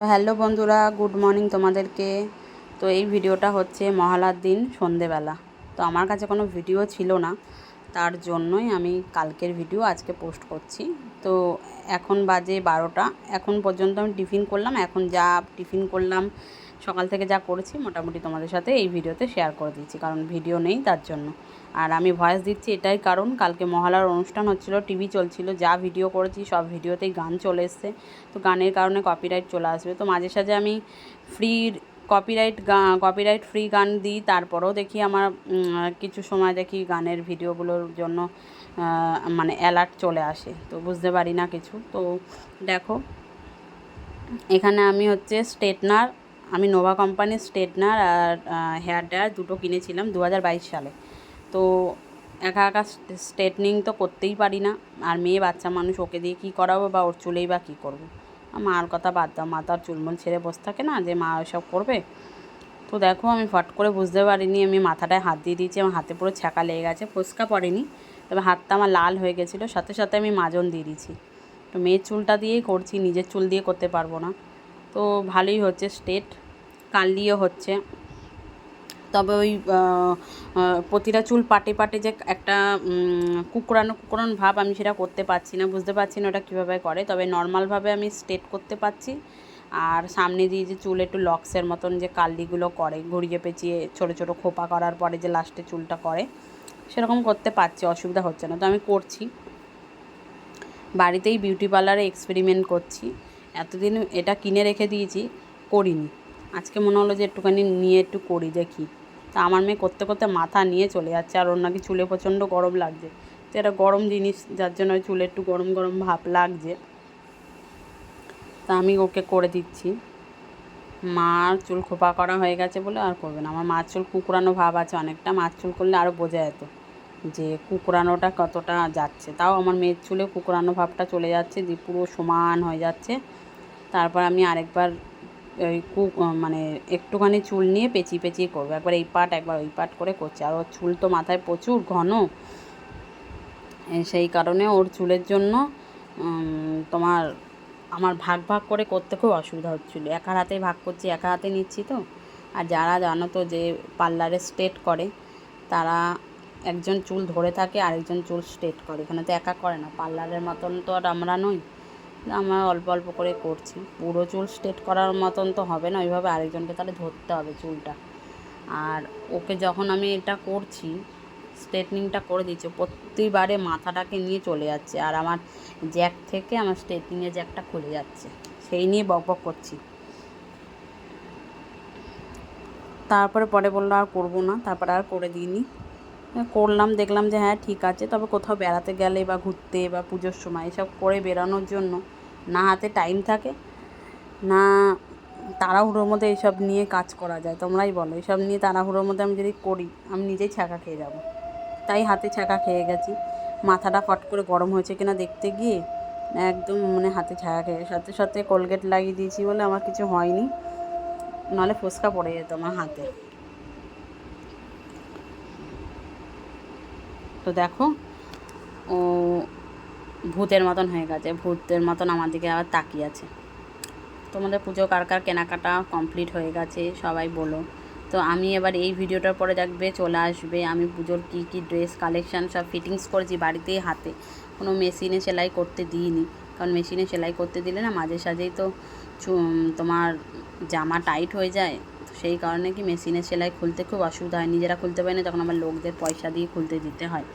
Hello বন্ধুরা, good morning তোমাদেরকে। তো এই ভিডিওটা হচ্ছে মহালার দিন সন্ধেবেলা। তো আমার কাছে কোনো ভিডিও ছিল না, তার জন্যই আমি কালকের ভিডিও আজকে পোস্ট করছি। তো এখন বাজে বারোটা, এখন পর্যন্ত আমি টিফিন করলাম, এখন যা টিফিন করলাম সকাল থেকে যা করেছি মোটামুটি তোমাদের সাথে এই ভিডিওতে শেয়ার করে দিচ্ছি কারণ ভিডিও নেই তার জন্য। আর আমি ভয়েস দিচ্ছি এটাই কারণ, কালকে মহালার অনুষ্ঠান হচ্ছিল টিভি চলছিল, যা ভিডিও করেছি সব ভিডিওতেই গান চলে এসছে। তো গানের কারণে কপিরাইট চলে আসবে। তো মাঝে সাঝে আমি ফ্রি কপিরাইট কপিরাইট ফ্রি গান দিই, তারপরেও দেখি আমার কিছু সময় দেখি গানের ভিডিওগুলোর জন্য মানে অ্যালার্ট চলে আসে। তো বুঝতে পারি না কিছু। তো দেখো, এখানে আমি হচ্ছে স্ট্রেটনার আমি নোভা কোম্পানির স্ট্রেটনার আর হেয়ার ড্রায়ার দুটো কিনেছিলাম দু হাজার বাইশ সালে। তো একা একা স্ট্রেটনিং তো করতেই পারি না। আর মেয়ে বাচ্চা মানুষ ওকে দিয়ে কী করাবো বা ওর চুলেই বা কী করব? মার কথা বাদ দাও, মা তো আর চুলমুল ছেড়ে বসে থাকে না যে মা ওইসব করবে। তো দেখো আমি ফট করে বুঝতে পারিনি, আমি মাথাটায় হাত দিয়ে দিয়েছি, আমার হাতে পুরো ছ্যাঁকা লেগে গেছে, ফোসকা পড়েনি। তবে হাতটা আমার লাল হয়ে গেছিল, সাথে সাথে আমি মাজন দিয়ে দিয়েছি। তো মেয়ের চুলটা দিয়েই করছি, নিজের চুল দিয়ে করতে পারব না। তো ভালোই হচ্ছে স্টেট। কানলিও হচ্ছে। তবে ওই প্রতিটা চুল পাটে পাটে যে একটা কুকরানো কুকরানো ভাব আমি সেটা করতে পারছি না, বুঝতে পারছি না ওটা কীভাবে করে। তবে নর্মালভাবে আমি স্ট্রেট করতে পারছি। আর সামনে দিয়ে যে চুল একটু লক্সের মতন যে কাল্লিগুলো করে, ঘুরিয়ে পেঁচিয়ে ছোটো ছোটো খোপা করার পরে যে লাস্টে চুলটা করে, সেরকম করতে পারছি, অসুবিধা হচ্ছে না। তো আমি করছি। বাড়িতেই বিউটি পার্লারে এক্সপেরিমেন্ট করছি। এতদিন এটা কিনে রেখে দিয়েছি, করিনি। আজকে মনে হলো যে একটুখানি নিয়ে একটু করি দেখি। তা আমার মেয়ে করতে করতে মাথা নিয়ে চলে যাচ্ছে, আর ওর নাকি চুলে প্রচণ্ড গরম লাগছে। তো এটা গরম জিনিস, যার জন্য ওই চুলে একটু গরম গরম ভাব লাগছে। তা আমি ওকে করে দিচ্ছি। মার চুল খোপা করা হয়ে গেছে বলে আর করবে না। আমার মার চুল কুকুরানো ভাব আছে অনেকটা, মার চুল করলে আরও বোঝা যেত যে কুকুরানোটা কতটা যাচ্ছে। তাও আমার মেয়ের চুলে কুকুরানো ভাবটা চলে যাচ্ছে দিয়ে পুরো সমান হয়ে যাচ্ছে। তারপর আমি আরেকবার ওই কুক মানে একটুখানি চুল নিয়ে পেঁচিয়ে পেঁচিয়ে করব। একবার এই পাট, একবার ওই পাট করে করছে। আর ওর চুল তো মাথায় প্রচুর ঘন। সেই কারণে ওর চুলের জন্য তোমার, আমার ভাগ ভাগ করে করতে খুব অসুবিধা হচ্ছিল। একার হাতেই ভাগ করছি, একা হাতে নিচ্ছি তো। আর যারা জানো তো যে পার্লারে স্ট্রেট করে, তারা একজন চুল ধরে থাকে, আরেকজন চুল স্ট্রেট করে। এখানে তো একা করে না। পার্লারের মতন তো আর আমরা নই। আমরা অল্প অল্প করে করছি। পুরো চুল স্ট্রেট করার মতন তো হবে না, ওইভাবে আরেকজনকে তাহলে ধরতে হবে চুলটা। আর ওকে যখন আমি এটা করছি স্ট্রেটনিংটা করে দিচ্ছি প্রতিবারে মাথাটাকে নিয়ে চলে যাচ্ছে আর আমার জ্যাক থেকে আমার স্ট্রেটনিংয়ের জ্যাকটা খুলে যাচ্ছে। সেই নিয়ে বক করছি। তারপরে পরে বলল, আর করব না। তারপরে আর করে দিইনি। করলাম, দেখলাম যে হ্যাঁ ঠিক আছে। তবে কোথাও বেড়াতে গেলে বা ঘুরতে বা পুজোর সময়, এসব করে বেরানোর জন্য না হাতে টাইম থাকে, না তাড়াহুড়োর মধ্যে এইসব নিয়ে কাজ করা যায়, তোমরাই বলো। এইসব নিয়ে তাড়াহুড়োর মধ্যে আমি যদি করি, আমি নিজেই ছ্যাঁকা খেয়ে যাব। তাই হাতে ছ্যাঁকা খেয়ে গেছি। মাথাটা ফট করে গরম হয়েছে কিনা দেখতে গিয়ে একদম মানে হাতে ছায়া খেয়ে সাথে সাথে কোলগেট লাগিয়ে দিয়েছি বলে আমার কিছু হয়নি। নাহলে ফুসকা পড়ে যেত আমার হাতে। তো দেখো, ও ভূতের মতন হয়ে গেছে, ভূতের মতন আমার দিকে আবার তাকিয়ে আছে। তোমাদের পুজো কার কার কেনাকাটা কমপ্লিট হয়ে গেছে, সবাই বলো। তো আমি এবার এই ভিডিওটার পরে দেখবে, চলে আসবে। আমি পুজোর কী কী ড্রেস কালেকশান সব ফিটিংস করেছি বাড়িতেই হাতে। কোনো মেশিনে সেলাই করতে দিইনি। কারণ মেশিনে সেলাই করতে দিলে না মাঝে সাঝেই তো তোমার জামা টাইট হয়ে যায়। তো সেই কারণে কি মেশিনে সেলাই খুলতে খুব অসুবিধা হয়। নিজেরা খুলতে পারি না, তখন আমার লোকদের পয়সা দিয়ে খুলতে দিতে হয়।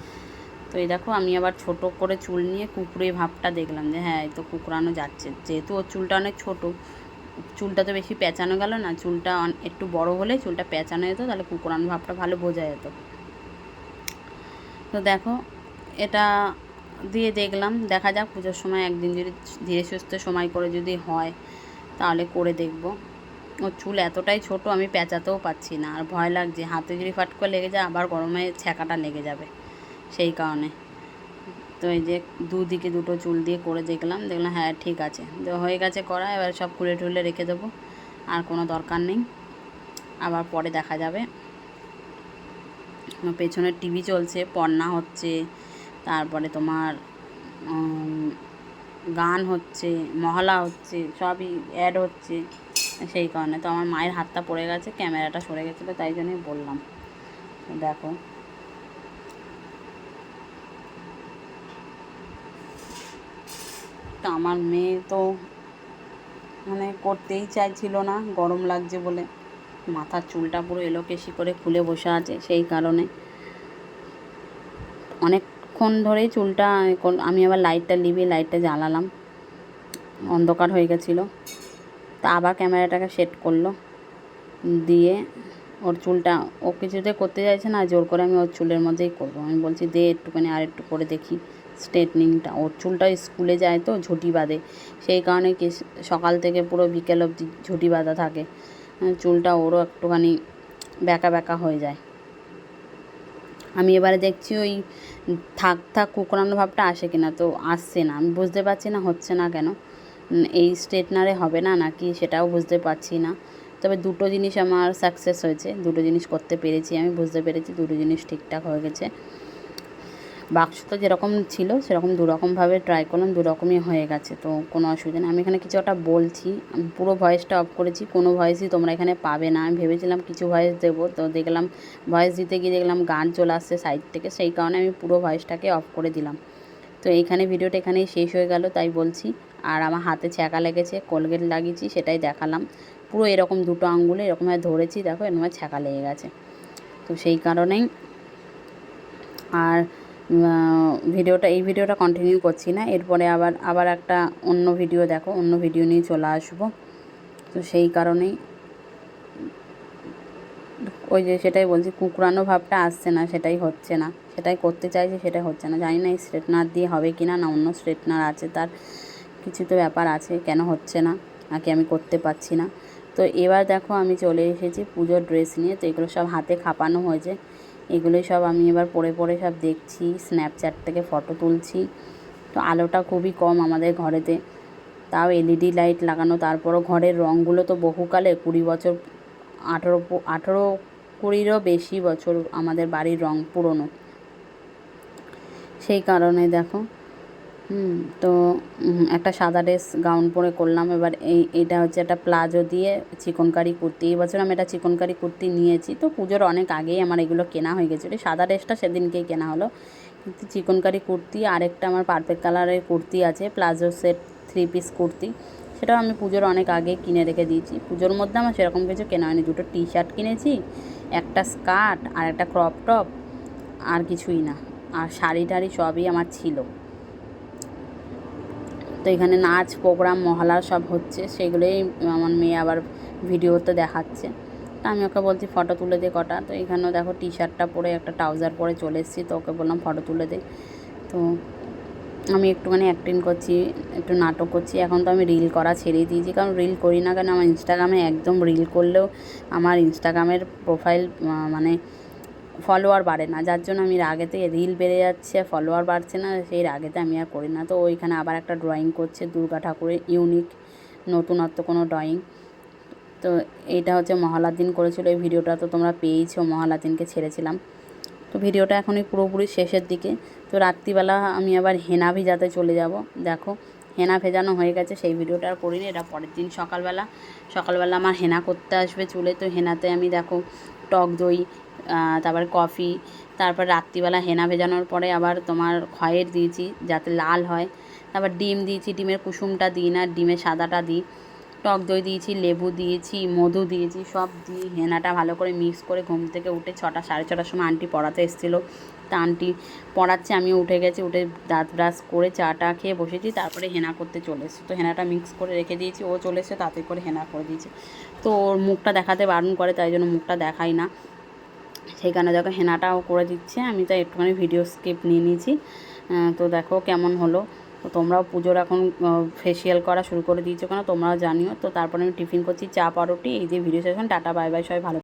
তো এই দেখো, আমি আবার ছোট করে চুল নিয়ে কুকুরে ভাবটা দেখলাম যে হ্যাঁ এই তো কুকুরানো যাচ্ছে। যেহেতু ওর চুলটা অনেক ছোট, চুলটা তো বেশি পেঁচানো গেল না, চুলটা একটু বড় হলে চুলটা পেঁচানো যেত, তাহলে কুকুরানো ভাবটা ভালো বোঝা যেত। তো দেখো, এটা দিয়ে দেখলাম, দেখা যাক পুজোর সময় একদিন যদি ধীরে সুস্থ সময় করে যদি হয়, তাহলে করে দেখব। ওর চুল এতটাই ছোট, আমি পেঁচাতেও পাচ্ছি না, আর ভয় লাগছে, হাতে যদি ফাট করে লেগে যায়, আবার গরমে ছ্যাঁকাটা লেগে যাবে। সেই কারণে। তো এই যে দুদিকে দুটো চুল দিয়ে করে দেখলাম দেখলাম হ্যাঁ ঠিক আছে। তো হয়ে গেছে করা, এবার সব খুলে টুলে রেখে দেবো, আর কোনো দরকার নেই। আবার পরে দেখা যাবে। পেছনে টিভি চলছে পর্না হচ্ছে, তারপরে তোমার গান হচ্ছে, মহলা হচ্ছে, সবই অ্যাড হচ্ছে। সেই কারণে তো আমার মায়ের হাতটা পড়ে গেছে, ক্যামেরাটা সরে গেছিল, তাই জন্যই বললাম। দেখো। তো আমার মেয়ে তো মানে করতেই চাইছিল না, গরম লাগছে বলে। মাথার চুলটা পুরো এলোকেশি করে খুলে বসে আছে সেই কারণে। অনেকক্ষণ ধরেই চুলটা আমি আবার লাইটটা লিবিয়ে লাইটটা জ্বালালাম। অন্ধকার হয়ে গেছিল। তা আবার ক্যামেরাটাকে সেট করল। দিয়ে ওর চুলটা, ও কিছুতে করতে চাইছে না, জোর করে আমি ওর চুলের মধ্যেই করব। আমি বলছি দে একটুখানি আর একটু করে দেখি। স্ট্রেটনিংটা ওর চুলটা স্কুলে যায় তো ঝুঁটি বাঁধে। সেই কারণে সকাল থেকে পুরো বিকেল অবধি ঝুঁটি বাঁধা থাকে। চুলটা ওরও একটুখানি ব্যাকা ব্যাকা হয়ে যায়। আমি এবারে দেখছি ওই থাক থাক কুকরানো ভাবটা আসে কিনা, তো আসছে না। আমি বুঝতে পারছি না হচ্ছে না কেন। এই স্ট্রেটনারে হবে না নাকি সেটাও বুঝতে পারছি না। তবে দুটো জিনিস আমার সাকসেস হয়েছে, দুটো জিনিস করতে পেরেছি আমি, বুঝতে পেরেছি দুটো জিনিস ঠিকঠাক হয়ে গেছে। বাক্স তো যেরকম ছিল, সেরকম দুরকমভাবে ট্রাই করলাম, দুরকমই হয়ে গেছে, তো কোনো অসুবিধা নেই। আমি এখানে কিছু একটা বলছি পুরো ভয়েসটা অফ করেছি, কোনো ভয়েসই তোমরা এখানে পাবে না। আমি ভেবেছিলাম কিছু ভয়েস দেবো, তো দেখলাম ভয়েস দিতে গিয়ে দেখলাম গান চলে আসছে সাইড থেকে, সেই কারণে আমি পুরো ভয়েসটাকে অফ করে দিলাম। তো এইখানে ভিডিওটা এখানেই শেষ হয়ে গেল, তাই বলছি। আর আমার হাতে ছ্যাঁকা লেগেছে কোলগেট লাগিয়েছি, সেটাই দেখালাম। পুরো এরকম দুটো আঙ্গুলে এরকমভাবে ধরেছি, দেখো এরকম ছ্যাঁকা লেগে গেছে। তো সেই কারণেই আর ভিডিওটা, এই ভিডিওটা কন্টিনিউ করছি না। এরপরে আবার আবার একটা অন্য ভিডিও দেখো, অন্য ভিডিও নিয়ে চলে আসব। তো সেই কারণেই ওই যে সেটাই বলছি কুকরানো ভাবটা আসছে না, সেটাই হচ্ছে না। সেটাই করতে চাইছি, সেটাই হচ্ছে না। জানি না এই স্ট্রেটনার দিয়ে হবে কি না না অন্য স্ট্রেটনার আছে, তার কিছু তো ব্যাপার আছে, কেন হচ্ছে না নাকি আমি করতে পারছি না। তো এবার দেখো আমি চলে এসেছি পুজোর ড্রেস নিয়ে, তো এগুলো সব হাতে খাপানো হয়েছে। এগুলোই সব আমি এবার পরে পরে সব দেখছি স্ন্যাপচ্যাট থেকে ফটো তুলছি। তো আলোটা খুবই কম আমাদের ঘরেতে। তাও এলইডি লাইট লাগানো, তারপরও ঘরের রঙগুলো তো বহুকালে, কুড়ি বছর, আঠেরো আঠেরো কুড়িরও বেশি বছর আমাদের বাড়ির রঙ পুরনো। সেই কারণে দেখো হুম, তো একটা সাদা ড্রেস গাউন পরে করলাম। এবার এই, এটা হচ্ছে একটা প্লাজো দিয়ে চিকনকারি কুর্তি। এই বছর আমি একটা চিকনকারি কুর্তি নিয়েছি। তো পুজোর অনেক আগেই আমার এগুলো কেনা হয়ে গেছিল সাদা ড্রেসটা সেদিনকেই কেনা হলো। কিন্তু চিকনকারি কুর্তি আরেকটা আমার পারফেক্ট কালারের কুর্তি আছে, palazzo set three piece kurti. সেটাও আমি পুজোর অনেক আগে কিনে রেখে দিয়েছি। পুজোর মধ্যে আমার সেরকম কিছু কেনা হয়নি। দুটো টি শার্ট কিনেছি, একটা স্কার্ট আর একটা ক্রপ টপ, আর কিছুই না। আর শাড়ি টাড়ি সবই আমার ছিল। তো এখানে নাচ, প্রোগ্রাম, মহলা সব হচ্ছে, সেগুলোই আমার মেয়ে আবার ভিডিওতে দেখাচ্ছে। তা আমি ওকে বলছি, ফটো তুলে দে কটা। তো এখানেও দেখো টি শার্টটা পরে, একটা ট্রাউজার পরে চলে এসেছি, তো ওকে বললাম, ফটো তুলে দে। তো আমি একটুখানি অ্যাক্টিং করছি, একটু নাটক করছি। এখন তো আমি রিল করা ছেড়েই দিয়েছি, কারণ রিল করি না কেন? আমার ইনস্টাগ্রামে একদম রিল করলেও আমার ইনস্টাগ্রামের প্রোফাইল মানে ফলোয়ার বাড়ে না। যার জন্য আমি রাগেতে রিল বেড়ে যাচ্ছে ফলোয়ার বাড়ছে না, সেই রাগেতে আমি আর করি না। তো ওইখানে আবার একটা ড্রয়িং করছে দুর্গা ঠাকুরের ইউনিক নতুনত্ব কোনো ড্রয়িং তো এইটা হচ্ছে মহালার দিন করেছিল এই ভিডিওটা, তো তোমরা পেয়েছ মহালার দিনকে ছেড়েছিলাম। তো ভিডিওটা এখনই পুরোপুরি শেষের দিকে। তো রাত্রিবেলা আমি আবার হেনা ভিজাতে চলে যাব। দেখো, হেনা ভেজানো হয়ে গেছে, সেই ভিডিওটা আর করিনি, এটা পরের দিন সকালবেলা। সকালবেলা আমার হেনা করতে আসবে চুলে, তো হেনাতে আমি দেখো টক দই তারপরে কফি, তারপর রাত্রিবেলা হেনা ভেজানোর পরে আবার তোমার খয়ের দিয়েছি যাতে লাল হয়। তারপর ডিম দিয়েছি, ডিমের কুসুমটা দিই না, ডিমের সাদাটা দিই। টক দই দিয়েছি, লেবু দিয়েছি, মধু দিয়েছি, সব দিয়ে হেনাটা ভালো করে মিক্স করে ঘুম থেকে উঠে ছটা, সাড়ে ছটার সময় আন্টি পড়াতে এসেছিল। তা আন্টি পড়াচ্ছে, আমিও উঠে গেছি, উঠে দাঁত ব্রাশ করে চাটা খেয়ে বসেছি, তারপরে হেনা করতে চলে এসেছি। তো হেনাটা মিক্স করে রেখে দিয়েছি, ও চলে এসে তাতে করে হেনা করে দিয়েছে। তো ওর মুখটা দেখাতে বারণ করে, তাই জন্য মুখটা দেখাই না। সেখানে দেখো হেনাটাও করে দিচ্ছে। আমি তো একটুখানি ভিডিও স্কিপ নিয়ে নিয়েছি। তো দেখো কেমন হলো। তো তোমরাও পুজোর এখন ফেসিয়াল করা শুরু করে দিয়েছ কেন তোমরাও জানিও। তো তারপরে আমি টিফিন করছি চা পাউরুটি এই যে video session tata bye bye সবাই ভালো